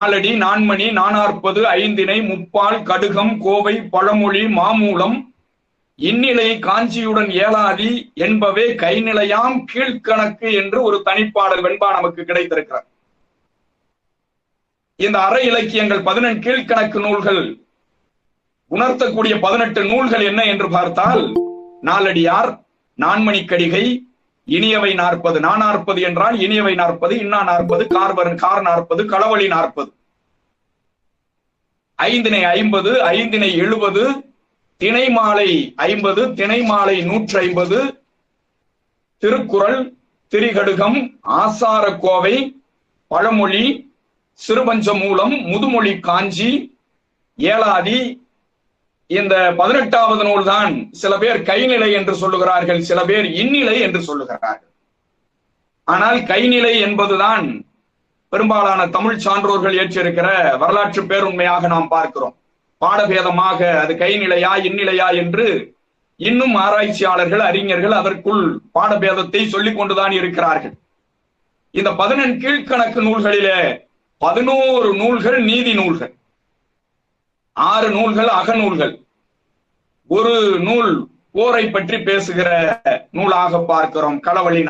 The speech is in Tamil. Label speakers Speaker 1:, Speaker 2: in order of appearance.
Speaker 1: நாலடி நான்மணி நானாற்பது ஐந்தினை முப்பால் கடுகம் கோவை பழமொழி மாமூலம். இந்நிலை காஞ்சியுடன் ஏலாதி என்பவே கைநிலையாம் கீழ்கணக்கு என்று ஒரு தனிப்பாடல் வெண்பா நமக்கு கிடைத்திருக்கிறார் இந்த அற இலக்கியங்கள் பதினெண் கீழ்கணக்கு நூல்கள். உணர்த்தக்கூடிய பதினெட்டு நூல்கள் என்ன என்று பார்த்தால் நாலடியார் நான்மணிக்கடிகை இனியவை நாற்பது நானாற்பது என்றால் இனியவை நாற்பது இன்னா நாற்பது கார்பர் கார் நாற்பது களவழி நாற்பது. ஐந்தினை ஐம்பது ஐந்தினை எழுபது திணை மாலை ஐம்பது திணை மாலை நூற்றி ஐம்பது திருக்குறள் திரிகடுகம் ஆசாரக்கோவை பழமொழி சிறுபஞ்ச மூலம் முதுமொழி காஞ்சி ஏலாதி இந்த பதினெட்டாவது நூல் தான் சில பேர் கைநிலை என்று சொல்லுகிறார்கள் சில பேர் இந்நிலை என்று சொல்லுகிறார்கள். ஆனால் கைநிலை என்பதுதான் பெரும்பாலான தமிழ் சான்றோர்கள் ஏற்றிருக்கிற வரலாற்று பேருண்மையாக நாம் பார்க்கிறோம். பாடபேதமாக அது கைநிலையா இந்நிலையா என்று இன்னும் ஆராய்ச்சியாளர்கள் அறிஞர்கள் அதற்குள் பாடபேதத்தை சொல்லிக் கொண்டுதான் இருக்கிறார்கள். இந்த பதினெண் கீழ்கணக்கு நூல்களிலே பதினோரு நூல்கள் நீதி நூல்கள். ஆறு நூல்கள் அகநூல்கள். ஒரு நூல் போரை பற்றி பேசுகிற நூலாக பார்க்கிறோம். களவழி